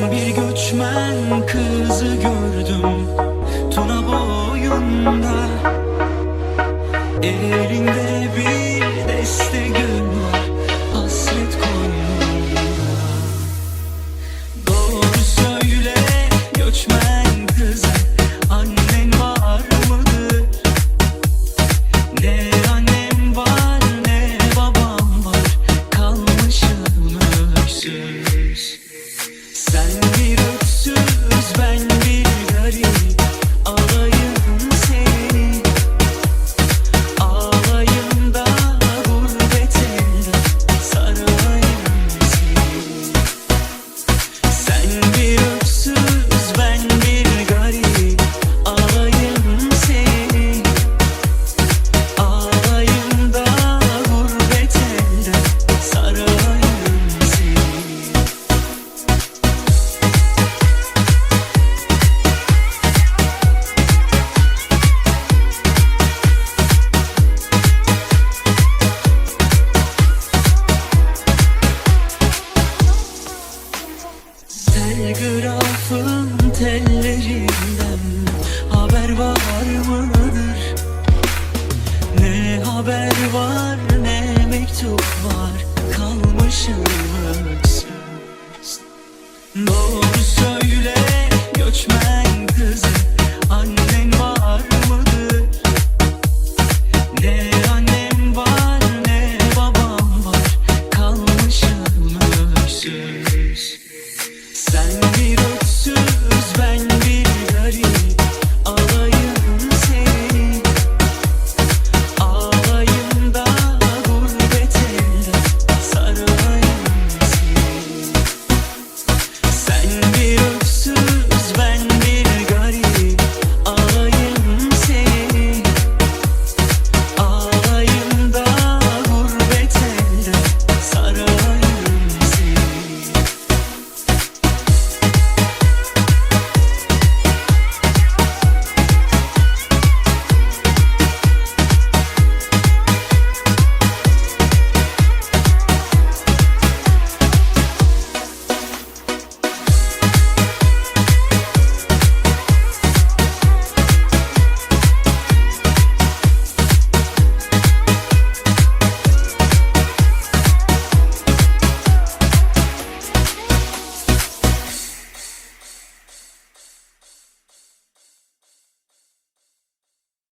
Bir göçmen kızı gördüm Tuna boyunda Elinde bir deste gül var Hasret koynunda Doğru söyle göçmen kızı Annen Telgrafın tellerinden haber var mıdır? Ne haber var ne mektup var? Kalmışım öksüz Doğru söyle göçmen